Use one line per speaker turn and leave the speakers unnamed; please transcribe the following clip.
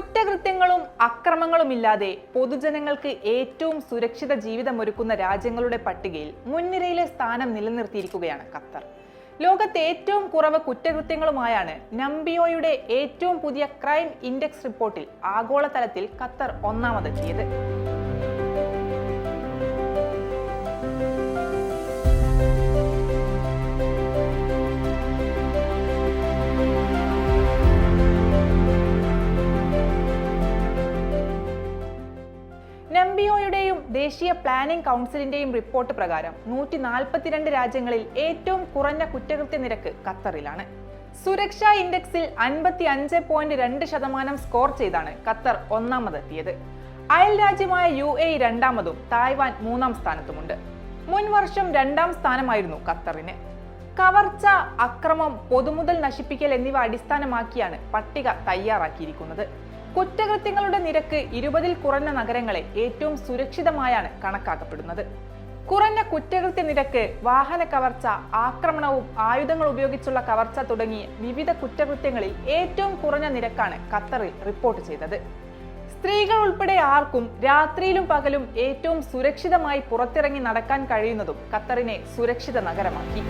കുറ്റകൃത്യങ്ങളും അക്രമങ്ങളുമില്ലാതെ പൊതുജനങ്ങൾക്ക് ഏറ്റവും സുരക്ഷിത ജീവിതമൊരുക്കുന്ന രാജ്യങ്ങളുടെ പട്ടികയിൽ മുൻനിരയിലെ സ്ഥാനം നിലനിർത്തിയിരിക്കുകയാണ് ഖത്തർ. ലോകത്തെ ഏറ്റവും കുറവ് കുറ്റകൃത്യങ്ങളുമായാണ് നമ്പിയോയുടെ ഏറ്റവും പുതിയ ക്രൈം ഇൻഡെക്സ് റിപ്പോർട്ടിൽ ആഗോളതലത്തിൽ ഖത്തർ ഒന്നാമതെത്തിയത്. നമ്പിയോയുടെയും ദേശീയ പ്ലാനിംഗ് കൗൺസിലിന്റെയും റിപ്പോർട്ട് പ്രകാരം നൂറ്റി നാൽപ്പത്തിരണ്ട് രാജ്യങ്ങളിൽ ഏറ്റവും കുറഞ്ഞ കുറ്റകൃത്യ നിരക്ക് ഖത്തറിലാണ്. സുരക്ഷാ ഇൻഡെക്സിൽ അൻപത്തി അഞ്ച് പോയിന്റ് രണ്ട് ശതമാനം സ്കോർ ചെയ്താണ് ഖത്തർ ഒന്നാമതെത്തിയത്. അയൽ രാജ്യമായ യു എ രണ്ടാമതും തായ്വാൻ മൂന്നാം സ്ഥാനത്തുമുണ്ട്. മുൻ വർഷം രണ്ടാം സ്ഥാനമായിരുന്നു ഖത്തറിന്. കവർച്ച അക്രമം പൊതുമുതൽ നശിപ്പിക്കൽ എന്നിവ അടിസ്ഥാനമാക്കിയാണ് പട്ടിക തയ്യാറാക്കിയിരിക്കുന്നത്. കുറ്റകൃത്യങ്ങളുടെ നിരക്ക് ഇരുപതിൽ കുറഞ്ഞ നഗരങ്ങളെ ഏറ്റവും സുരക്ഷിതമായാണ് കണക്കാക്കപ്പെടുന്നത്. കുറഞ്ഞ കുറ്റകൃത്യ നിരക്ക് വാഹന കവർച്ച ആക്രമണവും ആയുധങ്ങൾ ഉപയോഗിച്ചുള്ള കവർച്ച തുടങ്ങിയ വിവിധ കുറ്റകൃത്യങ്ങളിൽ ഏറ്റവും കുറഞ്ഞ നിരക്കാണ് ഖത്തറിൽ റിപ്പോർട്ട് ചെയ്തത്. സ്ത്രീകൾ ഉൾപ്പെടെ ആർക്കും രാത്രിയിലും പകലും ഏറ്റവും സുരക്ഷിതമായി പുറത്തിറങ്ങി നടക്കാൻ കഴിയുന്നതും ഖത്തറിനെ സുരക്ഷിത നഗരമാക്കി.